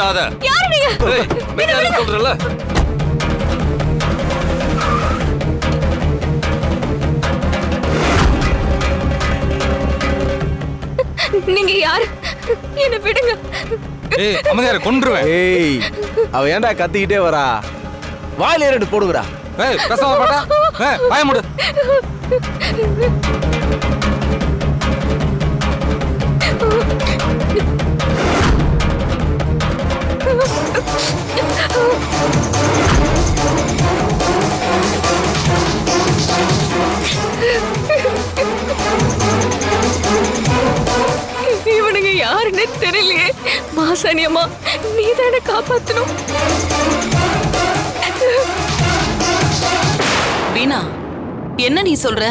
தாத. சொல்றல நீங்க? யாரு? என்ன விடுங்க. ஏய் அமைதியார கொன்றுவேன். ஏய் அவ ஏன்டா கத்திக்கிட்டே வரா? வாயில ரெண்டு போடுங்கடா. ஏய் பேசாம பாட்டா? ஏய் வாய மூடு. யாருன்னு தெரியலையே. மாசாணியம்மா நீ தானே காப்பாத்தணும். வீணா என்ன நீ சொல்ற?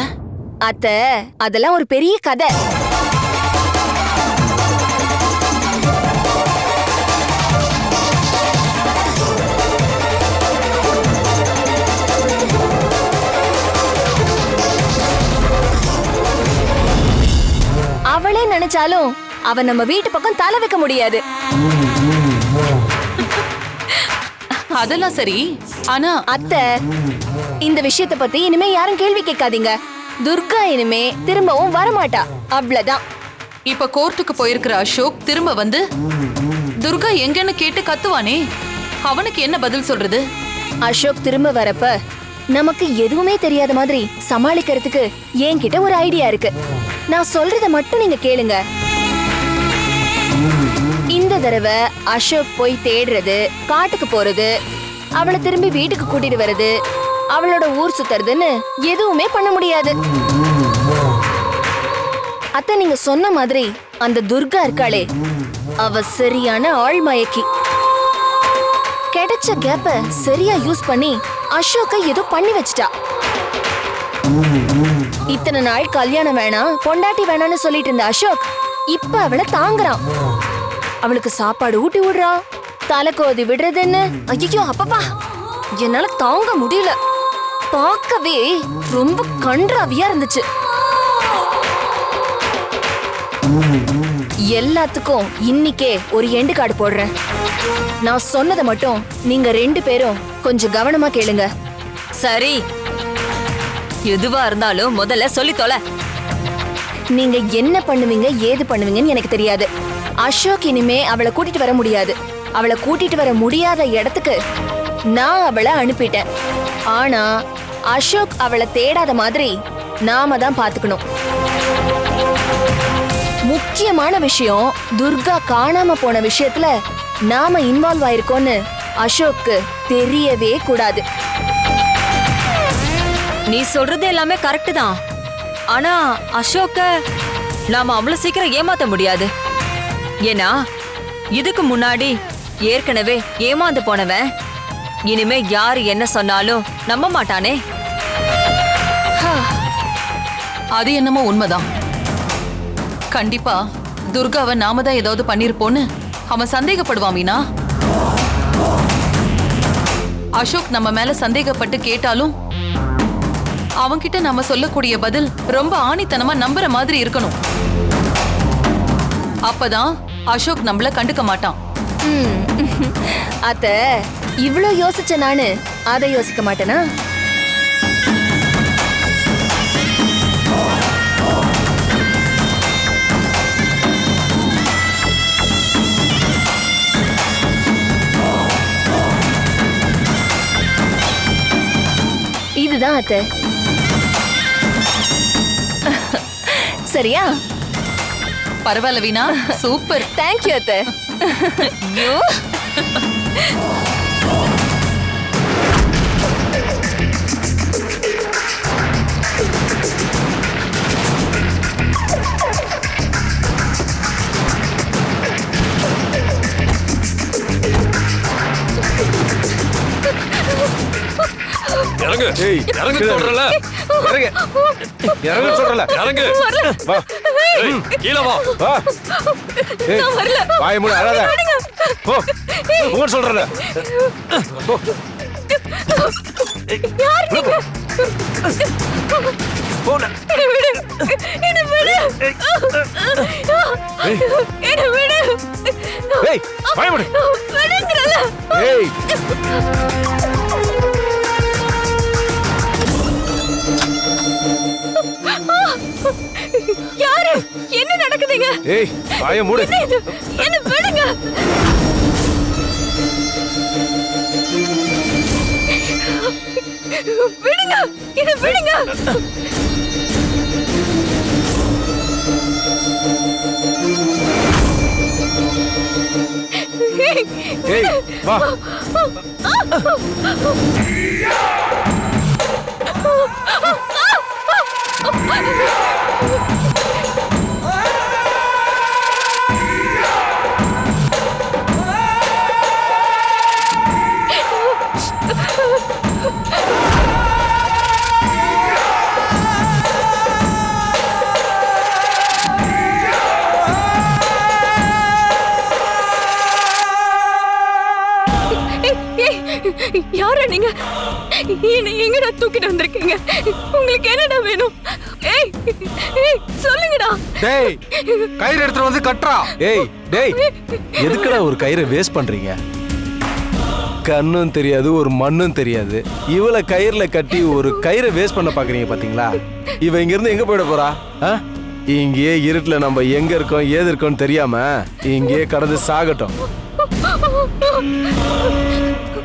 அத்த அதெல்லாம் ஒரு பெரிய கதை. அவளே நினைச்சாலும் அவ நம்ம வீட்டு பக்கம் தலை வைக்க முடியாது. அதெல்லாம் சரி. ஆனா அத்தை இந்த விஷயத்த பத்தி இனிமே யாரும் கேள்வி கேட்காதீங்க. துர்கா இனிமே திரும்பவும் வரமாட்டா. அவ்வளவுதான். இப்ப கோர்ட்டுக்கு போயிருக்கிற அசோக் திரும்ப வந்து துர்கா எங்கன்னு கேட்டு கத்துவானே? அவனுக்கு என்ன பதில் சொல்றது? அசோக் திரும்ப வரப்ப நமக்கு எதுவுமே தெரியாத மாதிரி சமாளிக்கிறதுக்கு என்கிட்ட ஒரு ஐடியா இருக்கு. நான் சொல்றத மட்டும் நீங்க கேளுங்க. இந்த தடவை அசோக் போய் தேடுறது காட்டுக்கு போறது அவளை திரும்பி வீட்டுக்கு கூட்டிட்டு வர்றது அவளோட ஊர் சுத்துறதுன்னு எதுவுமே பண்ண முடியாது. அத்தை நீங்க சொன்ன மாதிரி அந்த துர்கா இருக்காளே அவ சரியான ஆள் மயக்கி. கிடைச்ச கேப்ப சரியா யூஸ் பண்ணி அசோக்க ஏதோ பண்ணி வச்சிட்டா. இத்தனை நாள் கல்யாணம் வேணாம் பொண்டாட்டி வேணாம்னு சொல்லிட்டு இருந்த அசோக் இப்ப அவளை தாங்குறான். அவளுக்கு சாப்பாடு ஊட்டி விடுறான் தலைக்கோதி விடுறதுன்னு. ஐயோ அப்பப்பா. என்னால தாங்க முடியல. பார்க்கவே ரொம்ப கன்றாவியா இருந்துச்சு. எல்லாத்துக்கும் இன்னிக்கே ஒரு எண்டு கார்டு போடுறேன். நான் சொன்னதை மட்டும் நீங்க ரெண்டு பேரும் கொஞ்சம் கவனமா கேளுங்க. சரி. எதுவா இருந்தாலும் முதல்ல சொல்லி தொலை. நீங்க என்ன பண்ணுவீங்க ஏது பண்ணுவீங்கன்னு எனக்கு தெரியாது. அசோக் இனிமே அவளை கூட்டிட்டு வர முடியாது. அவளை கூட்டிட்டு வர முடியாத இடத்துக்கு நான் அவளை அனுப்பிட்டேன். ஆனா அசோக் அவளை தேடாத மாதிரி நாம தான் பாத்துக்கணும் முக்கியமான விஷயம் துர்கா காணாம போன விஷயத்துல நாம இன்வால்வ் ஆயிருக்கோம்னு அசோக்கு தெரியவே கூடாது. நீ சொல்றது எல்லாமே கரெக்ட் தான். ஆனா அசோக்க நாம அவ்வளவு சீக்கிரம் ஏமாத்த முடியாது. ஏன்னா இதுக்கு முன்னாடி ஏற்கனவே ஏமாந்து போனவன். இனிமே யாரு என்ன சொன்னாலும் நம்ப மாட்டானே. அது என்னமோ உண்மைதான். கண்டிப்பா துர்காவை நாம தான் ஏதாவது பண்ணிருப்போன்னு அவன் சந்தேகப்படுவான் மீனா. அசோக் நம்ம மேல சந்தேகப்பட்டு கேட்டாலும் அவன்கிட்ட நம்ம சொல்லக்கூடிய பதில் ரொம்ப ஆணித்தனமா நம்புற மாதிரி இருக்கணும். அப்பதான் அசோக் நம்மள கண்டுக்க மாட்டான். அத்த இவ்வளவு யோசிச்ச நானு அதை யோசிக்க மாட்டேனா? இதுதான் அத்த. சரியா? பரவாயில்ல வீணா. சூப்பர். தேங்க்யூ அத்த. ஐயோ. இறங்கு. இறங்கு சொல்றல. இறங்கு. இறங்கு சொல்றல. இறங்கு. வா. கீழே வா. வா ஏய் வாய மூடு அழாத. போ. போன்னு சொல்றல போ. யார் நீங்க? போன. என்ன விடு. என்ன விடு. என்ன விடு. ஏய் விடுங்கறல ஏய். யாரு என்ன நடக்குதுங்க ஏய் வாய மூடு என்ன விடுங்க விடுங்க என்ன விடுங்க ஏய் வா ஏய், கயிறு எடுத்துட்டு வந்து கட்டுறா. ஏய் டேய் எதுக்குடா ஒரு கயிறை வேஸ்ட் பண்றீங்க? கண்ணும் தெரியாது ஒரு மண்ணும் தெரியாது. இவளை கயிறுல கட்டி ஒரு கயிறை வேஸ்ட் பண்ண பாக்குறீங்க பாத்தீங்களா? இவ இங்க இருந்து எங்க போயிட போறா? ஆ? இங்கேயே இருட்டுல நம்ம எங்க இருக்கோம் ஏது இருக்கோம்னு தெரியாம இங்கேயே கடந்து சாகட்டும்.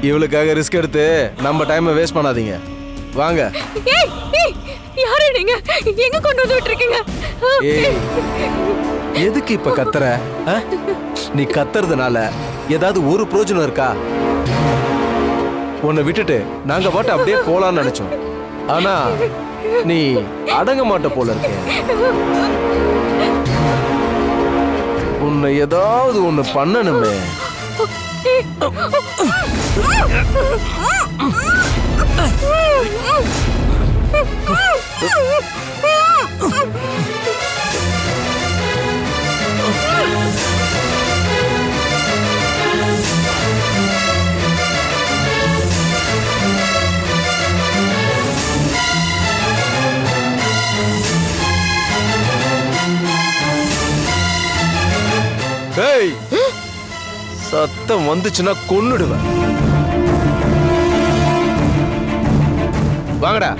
இவளுக்காக ரிஸ்க் எடுத்து நம்ம டைமை வேஸ்ட் பண்ணாதீங்க. வாங்க. யாரா நீங்க? எங்க கொண்டு வந்து விட்டுருக்கீங்க? எதுக்கு இப்ப கத்துற? நீ கத்துறதுனால ஏதாவது ஒரு பிரயோஜனம் இருக்கா? உன்னை விட்டுட்டு நாங்க பாட்டு அப்படியே போலாம்னு நினைச்சோம். ஆனா நீ அடங்க மாட்ட போல இருக்க. உன்னை ஏதாவது ஒண்ணு பண்ணணுமே. சத்தம் வந்துச்சுன்னா கொன்னுடுவேன். வாங்கடா.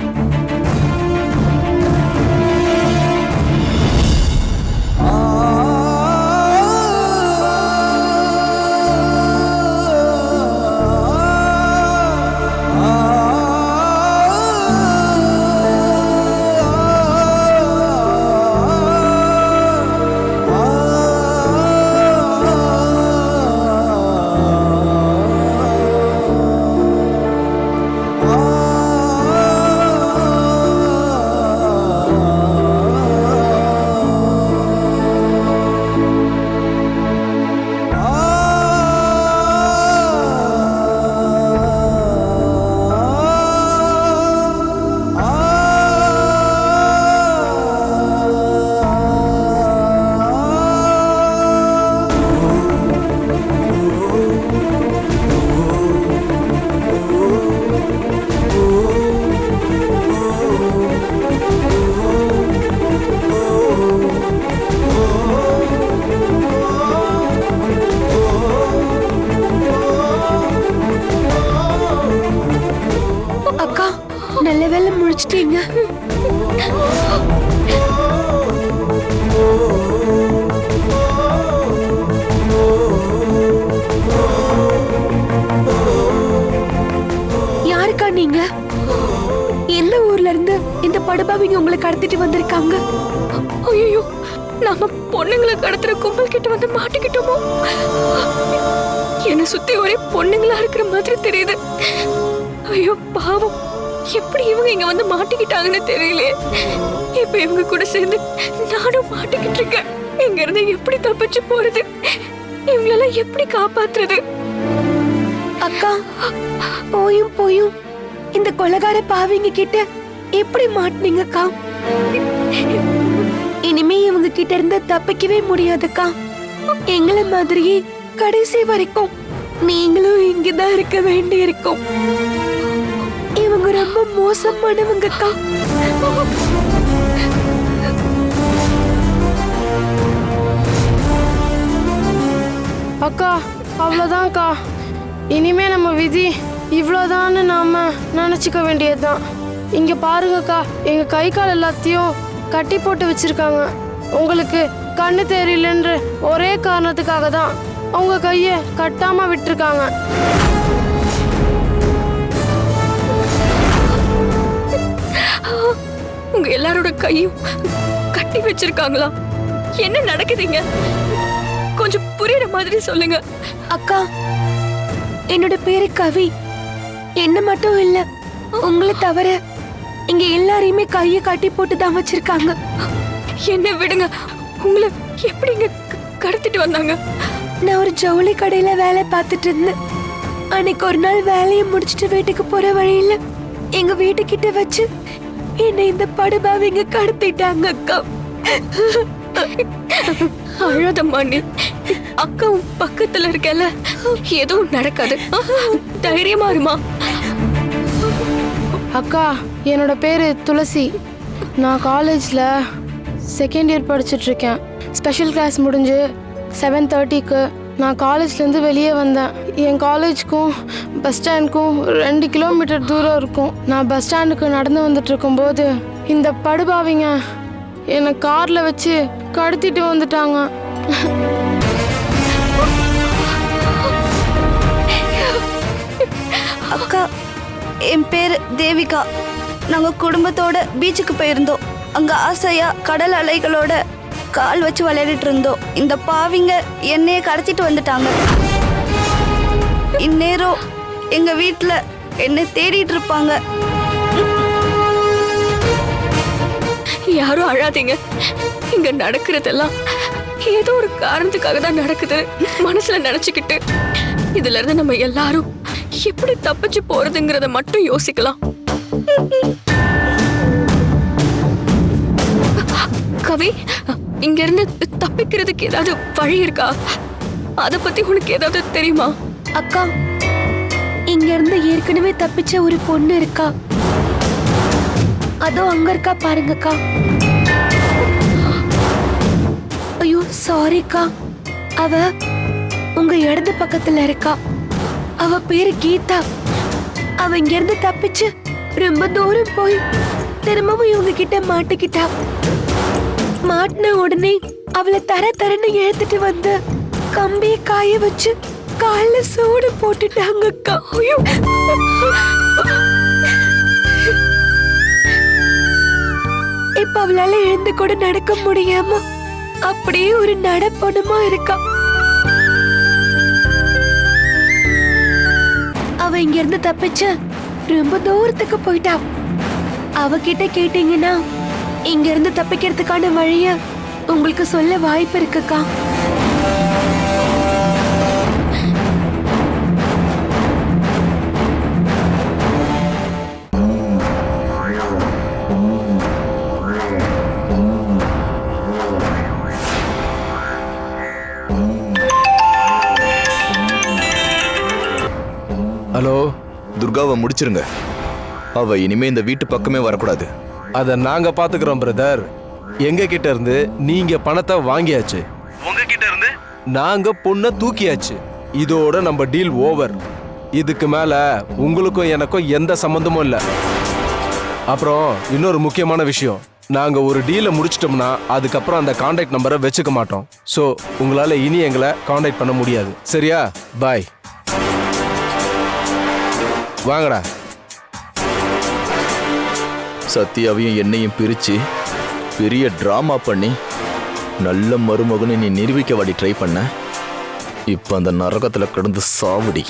கோயில்ல இருந்து இந்த படுபாவிங்க உங்களை கடத்திட்டு வந்திருக்காங்க. ஐயோ நாம பொண்ணுங்களை கடத்துற கும்பல் கிட்ட வந்து மாட்டிக்கிட்டோமோ? என்ன சுத்தி ஒரே பொண்ணுங்களா இருக்கிற மாதிரி தெரியுது. ஐயோ பாவம். எப்படி இவங்க இங்க வந்து மாட்டிக்கிட்டாங்கன்னு தெரியலையே. இப்ப இவங்க கூட சேர்ந்து நானும் மாட்டிக்கிட்டு இருக்கேன். இங்க இருந்து எப்படி தப்பிச்சு போறது? இவங்களெல்லாம் எப்படி காப்பாத்துறது? அக்கா போயும் போயும். இந்த கொலகார பாவிங்க கிட்ட எப்படி மாட்டினீங்கக்கா? இனிமே இவங்க கிட்ட இருந்து தப்பிக்கவே முடியாதுக்கா. எங்களை மாதிரியே கடைசி வரைக்கும் நீங்களும் இங்கதான் இருக்க வேண்டி இருக்கும் இவங்க ரொம்ப மோசமானவங்கக்கா. அக்கா அவ்வளோதான்க்கா இனிமே நம்ம விதி இவ்வளோதான்னு நாம நினச்சிக்க வேண்டியதுதான். இங்கே பாருங்கக்கா. எங்கள் கை கால் எல்லாத்தையும் கட்டி போட்டு வச்சிருக்காங்க. உங்களுக்கு கண்ணு தெரியலன்ற ஒரே காரணத்துக்காக தான் உங்க கையை கட்டாம விட்டுருக்காங்க. உங்க எல்லாரோட கையும் கட்டி வச்சிருக்காங்களா? என்ன நடக்குதுங்க? கொஞ்சம் புரியுற மாதிரி சொல்லுங்க. அக்கா என்னோட பேரு கவி. என்ன மட்டும் இல்ல உங்களை தவிர இங்க எல்லாரையுமே கையை கட்டி போட்டு தான் வச்சிருக்காங்க. என்ன விடுங்க. உங்களை எப்படிங்க க- கடத்திட்டு வந்தாங்க? நான் ஒரு ஜவுளி கடையில வேலை பார்த்துட்டு இருந்தேன். அன்னைக்கு ஒரு நாள் வேலையை முடிச்சிட்டு வீட்டுக்கு போற வழியில எங்க வீட்டுக்கிட்ட வச்சு என்னை இந்த படுபாவிங்க கடத்திட்டாங்க அக்கா. அழாதம்மா நீ அக்கா பக்கத்துல இருக்கல எதுவும் நடக்காது. தைரியமா இருமா. அக்கா என்னோட பேர் துளசி. நான் காலேஜில் செகண்ட் இயர் படிச்சுட்ருக்கேன். ஸ்பெஷல் கிளாஸ் முடிஞ்சு செவன் தேர்ட்டிக்கு நான் காலேஜ்லேருந்து வெளியே வந்தேன். என் காலேஜுக்கும் பஸ் ஸ்டாண்டுக்கும் ரெண்டு கிலோமீட்டர் தூரம் இருக்கும். நான் பஸ் ஸ்டாண்டுக்கு நடந்து வந்துட்டு இருக்கும்போது இந்த படுபாவிங்க என்னை காரில் வச்சு கடத்திட்டு வந்துட்டாங்க. அக்கா என் பேர் தேவிகா. நாங்கள் குடும்பத்தோட பீச்சுக்கு போயிருந்தோம். அங்கே ஆசையா கடல் அலைகளோட கால் வச்சு விளையாடிட்டு இருந்தோம். இந்த பாவிங்க என்னைய கடத்திட்டு வந்துட்டாங்க. இந்நேரம் எங்க வீட்டில் என்னை தேடிட்டு இருப்பாங்க. யாரும் அழாதீங்க. இங்க நடக்கிறதெல்லாம் ஏதோ ஒரு காரணத்துக்காக தான் நடக்குது. மனசுல நினைச்சுக்கிட்டு. இதுல இருந்து நம்ம எல்லாரும் எப்படி தப்பிச்சு போறதுங்கிறத மட்டும் யோசிக்கலாம். கவி இங்க இருந்து தப்பிக்கிறதுக்கு ஏதாவது வழி இருக்கா? அத பத்தி உனக்கு ஏதாவது தெரியுமா? அக்கா இங்க இருந்து ஏற்கனவே தப்பிச்ச ஒரு பொண்ணு இருக்கா? அதோ அங்க இருக்கா பாருங்கக்கா. ஐயோ சாரிக்கா அவ உங்க இடது பக்கத்துல இருக்கா. அவ பேரு கீதா. அவ இங்க இருந்து தப்பிச்சு ரொம்ப தூரம் போய் திரும்பவும் இவங்க கிட்ட மாட்டிக்கிட்டா. மாட்டின உடனே அவளை தர தரன்னு இழுத்துட்டு வந்து கம்பியை காய வச்சு கால சூடு போட்டுட்டாங்க. காயும். இப்ப அவளால எழுந்து கூட நடக்க முடியாம அப்படியே ஒரு நடப்பணமா இருக்கான் அவ இங்க இருந்து தப்பிச்சு ரொம்ப தூரத்துக்கு போயிட்டா. அவகிட்ட கேட்டீங்கன்னா இங்க இருந்து தப்பிக்கிறதுக்கான வழிய உங்களுக்கு சொல்ல வாய்ப்பு இருக்குக்கா. ஹலோ. துர்காவை முடிச்சிருங்க. அவ இனிமே இந்த வீட்டு பக்கமே வரக்கூடாது. அதை நாங்க பாத்துக்கிறோம் பிரதர். எங்க கிட்ட இருந்து நீங்க பணத்தை வாங்கியாச்சு. உங்ககிட்ட இருந்து? நாங்க பொண்ணை தூக்கியாச்சு. இதோட நம்ம டீல் ஓவர். இதுக்கு மேல உங்களுக்கும் எனக்கும் எந்த சம்மந்தமும் இல்லை. அப்புறம் இன்னொரு முக்கியமான விஷயம். நாங்க ஒரு டீலை முடிச்சிட்டோம்னா அதுக்கப்புறம் அந்த காண்டாக்ட் நம்பரை வச்சுக்க மாட்டோம். ஸோ உங்களால இனி எங்களை காண்டாக்ட் பண்ண முடியாது. சரியா? பாய் வாங்கடா. சத்யாவையும் என்னையும் பிரிச்சு பெரிய டிராமா பண்ணி நல்ல மருமகனை நீ நிரூபிக்க வாடி ட்ரை பண்ண. இப்ப அந்த நரகத்துல கிடந்து சாவுடி.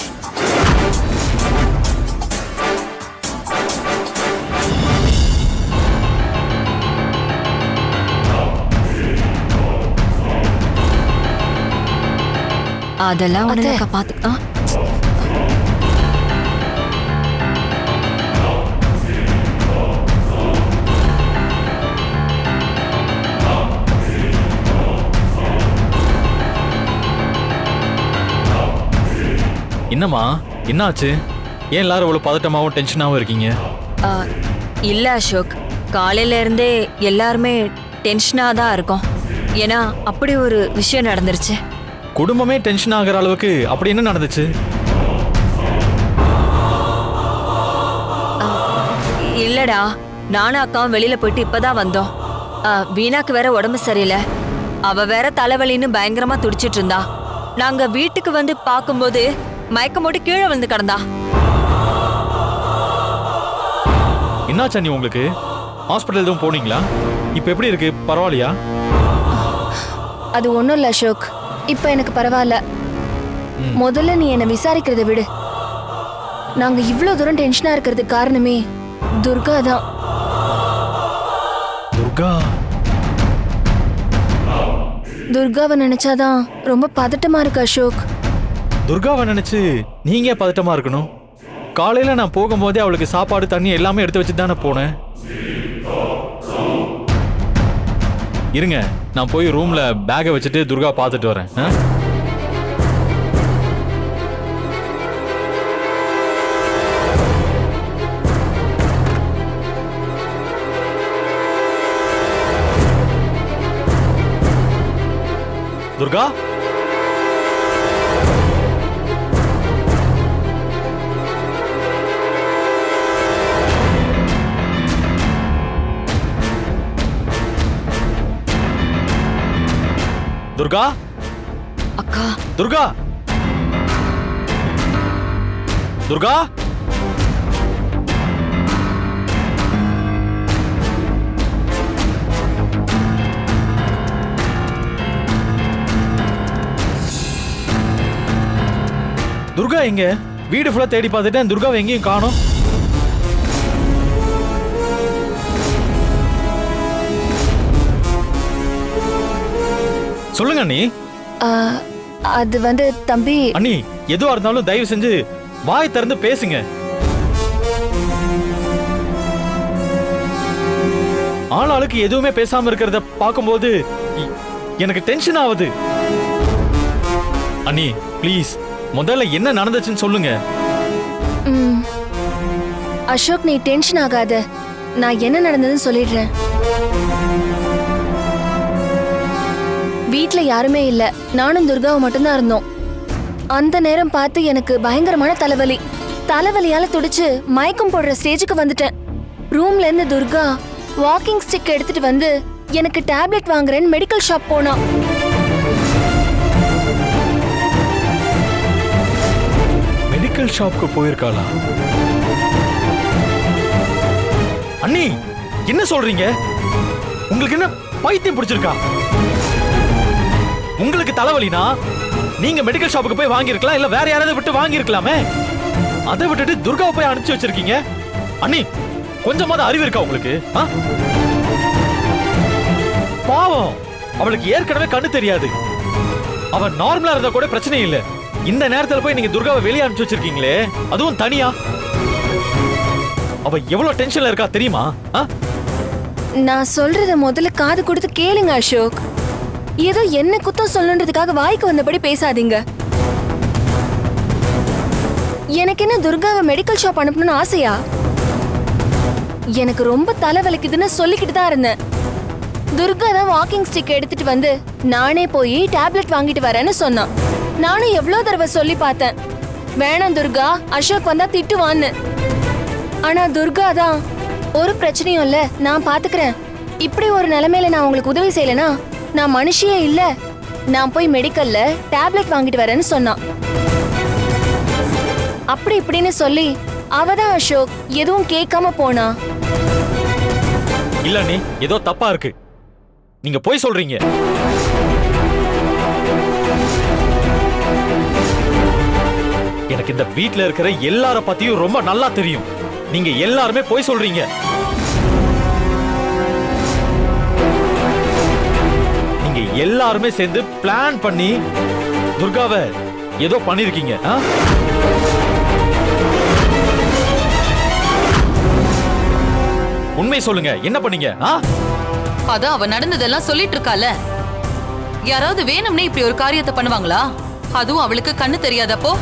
அதெல்லாம் உனக்கு பாத்து என்னம்மா? என்னாச்சு? ஏன் எல்லாரும் இவ்வளவு பதட்டமாவும் டென்ஷனாவும் இருக்கீங்க? ஆ, இல்ல அசோக். காலையில இருந்தே எல்லாருமே டென்ஷனா தான் இருக்கோம். ஏன்னா அப்படி ஒரு விஷயம் நடந்துருச்சு. குடும்பமே டென்ஷன் ஆகுற அளவுக்கு அப்படி என்ன நடந்துச்சு? இல்லடா. நானும் அக்காவும் வெளியில போயிட்டு இப்பதான் வந்தோம். ஆ, வீணாக்கு வேற உடம்பு சரியில்லை. அவ வேற தலைவலின்னு பயங்கரமா துடிச்சிட்டு இருந்தா. நாங்க வீட்டுக்கு வந்து பார்க்கும்போது மயக்கம் போட்டு கீழே விழுந்து கிடந்தா. என்னாச்சு அண்ணி உங்களுக்கு? ஹாஸ்பிட்டல் எதுவும் போனீங்களா? இப்போ எப்படி இருக்கு? பரவாயில்லையா? அது ஒண்ணும் இல்ல அசோக். இப்ப எனக்கு பரவாயில்ல. முதல்ல நீ என்ன விசாரிக்கிறத விடு. நாங்க இவ்ளோ தூரம் டென்ஷனா இருக்கிறதுக்கு காரணமே துர்கா தான். துர்கா? துர்காவை நினைச்சாதான் ரொம்ப பதட்டமா இருக்கு அசோக். துர்காவை நினைச்சு நீங்க பதட்டமாக பதட்டமா இருக்கணும்? காலையில நான் போகும்போதே அவளுக்கு சாப்பாடு தண்ணி எல்லாமே எடுத்து வச்சு தானே போனேன். இருங்க நான் போய் ரூம்ல பேக்கை வச்சுட்டு துர்கா பார்த்துட்டு வரேன். ஆ? துர்கா? துர்கா? அக்கா. துர்கா? துர்கா? துர்கா எங்க? வீடு ஃபுல்லா தேடி பார்த்துட்டேன். துர்காவை எங்கேயும் காணோம். சொல்லுங்க அண்ணி. அது வந்து தம்பி. அண்ணி எதுவா இருந்தாலும் தயவு செஞ்சு வாய் திறந்து பேசுங்க. ஆளாளுக்கு எதுவுமே பேசாம இருக்கிறத பார்க்கும்போது எனக்கு டென்ஷன் ஆகுது. அண்ணி ப்ளீஸ் முதல்ல என்ன நடந்துச்சுன்னு சொல்லுங்க. அசோக் நீ டென்ஷன் ஆகாத. நான் என்ன நடந்ததுன்னு சொல்லிடுறேன். வீட்ல யாருமே இல்ல. நானும் துர்காவும் மட்டும்தான் இருந்தோம். அந்த நேரம் பார்த்து எனக்கு பயங்கரமான தலைவலி. தலைவலியால துடிச்சு மயக்கம் போடுற ஸ்டேஜுக்கு வந்துட்டேன். ரூம்ல இருந்து துர்கா வாக்கிங் ஸ்டிக் எடுத்துட்டு வந்து எனக்கு டேப்லெட் வாங்குறேன்னு மெடிக்கல் ஷாப் போனா மெடிக்கல் ஷாப்க்கு போயிருக்காளா? அண்ணி என்ன சொல்றீங்க? உங்களுக்கு என்ன பைத்தியம் பிடிச்சிருக்கா? உங்களுக்கு தலைவலினா நீங்க மெடிக்கல் ஷாப்புக்கு போய் வாங்கியிருக்கலாம் இல்ல வேற யாராவது விட்டு வாங்கியிருக்கலாமே? அதை விட்டுட்டு துர்காவை போய் அனுப்பிச்சு வச்சிருக்கீங்க? அண்ணி கொஞ்சமாவது அறிவு இருக்கா உங்களுக்கு? ஆ? பாவம். அவளுக்கு ஏற்கனவே கண்ணு தெரியாது. அவ நார்மலா இருந்தா கூட பிரச்சனை இல்ல. இந்த நேரத்துல போய் நீங்க துர்காவை வெளியே அனுப்பிச்சு வச்சிருக்கீங்களே அதுவும் தனியா? அவ எவ்வளவு டென்ஷன்ல இருக்கா தெரியுமா? ஆ? நான் சொல்றத முதல்ல காது கொடுத்து கேளுங்க அசோக். ஏதோ என்ன குத்தம் சொல்லணுன்றதுக்காக வாய்க்கு வந்தபடி பேசாதீங்க. எனக்கு என்ன துர்காவை மெடிக்கல் ஷாப் அனுப்பணும்னு ஆசையா? எனக்கு ரொம்ப தலைவலிக்குதுன்னு சொல்லிக்கிட்டு தான் இருந்தேன். துர்கா தான் வாக்கிங் ஸ்டிக் எடுத்துட்டு வந்து நானே போய் டேப்லெட் வாங்கிட்டு வரேன்னு சொன்னான். நானும் எவ்வளோ தடவை சொல்லி பார்த்தேன். வேணாம் துர்கா அசோக் வந்தா திட்டுவான்னு. ஆனா துர்கா தான் ஒரு பிரச்சனையும் இல்ல நான் பாத்துக்கிறேன். இப்படி ஒரு நிலைமையில நான் உங்களுக்கு உதவி செய்யலனா? நான் மனுஷியே இல்ல. நான் போய் மெடிக்கல்ல டேப்லெட் வாங்கிட்டு வரேன்னு சொன்னான். அப்படி இப்படின்னு சொல்லி அவ தான் அசோக் எதுவும் கேட்காம போனா. இல்ல நீ ஏதோ தப்பா இருக்கு. நீங்க போய் சொல்றீங்க. எனக்கு இந்த வீட்ல இருக்கிற எல்லார பத்தியும் ரொம்ப நல்லா தெரியும். நீங்க எல்லாருமே போய் சொல்றீங்க. நீங்க எல்லாருமே சேர்ந்து பிளான் பண்ணி துர்காவை ஏதோ பண்ணிருக்கீங்க? உண்மை சொல்லுங்க என்ன பண்ணீங்க அதான் அவ நடந்ததெல்லாம் சொல்லிட்டு இருக்கால. யாராவது வேணும்னே இப்படி ஒரு காரியத்தை பண்ணுவாங்களா? அதுவும் அவளுக்கு கண்ணு தெரியாதப்போ?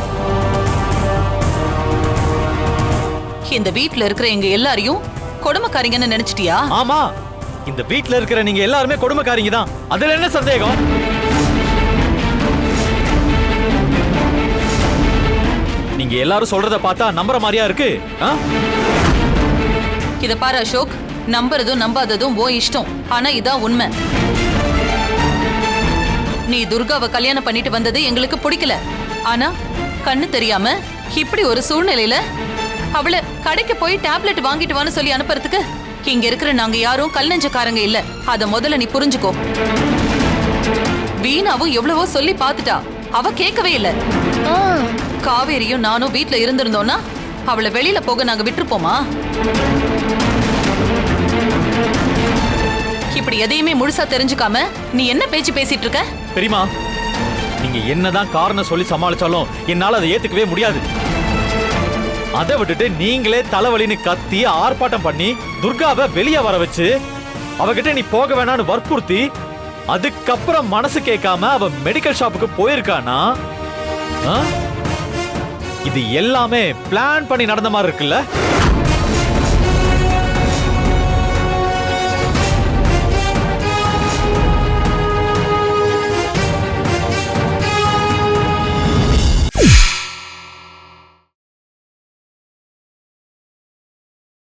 இந்த வீட்ல இருக்கிற எங்க எல்லாரையும் கொடுமைக்காரிங்கன்னு நினைச்சிட்டியா? ஆமா. இந்த வீட்ல இருக்கிற நீங்க எல்லாருமே கொடுமைக்காரங்க தான். அதுல என்ன சந்தேகம்? நீங்க எல்லாரும் சொல்றத பார்த்தா நம்புற மாதிரியா இருக்கு? ஆ? இத பாரு அசோக் நம்புறதும் நம்பாததும் ஓ இஷ்டம். ஆனா இதான் உண்மை. நீ துர்காவை கல்யாணம் பண்ணிட்டு வந்தது எங்களுக்கு பிடிக்கல. ஆனா கண்ணு தெரியாம இப்படி ஒரு சூழ்நிலையில அவளை கடைக்கு போய் டேப்லெட் வாங்கிட்டு வான்னு சொல்லி அனுப்புறதுக்கு இங்க இருக்கிற நாங்க யாரும் கல் நெஞ்சக்காரங்க இல்ல. அத முதல்ல நீ புரிஞ்சுக்கோ. வீணாவும் எவ்வளவோ சொல்லி பார்த்துட்டா. அவ கேட்கவே இல்ல. ஆ. காவேரியும் நானும் வீட்ல இருந்திருந்தோம்னா அவளை வெளியில போக நாங்க விட்டுருப்போமா? இப்படி எதையுமே முழுசா தெரிஞ்சுக்காம நீ என்ன பேச்சு பேசிட்டு இருக்க? பெரியமா நீங்க என்னதான் காரணம் சொல்லி சமாளிச்சாலும் என்னால அதை ஏத்துக்கவே முடியாது. அதை விட்டுட்டு நீங்களே தலைவலின்னு கத்தி ஆர்ப்பாட்டம் பண்ணி துர்காவை வெளியே வர வச்சு அவகிட்ட நீ போக வேணாம்னு வற்புறுத்தி அதுக்கப்புறம் மனசு கேட்காம அவ மெடிக்கல் ஷாப்புக்கு போயிருக்கானா ஆ? இது எல்லாமே பிளான் பண்ணி நடந்த மாதிரி இருக்குல்ல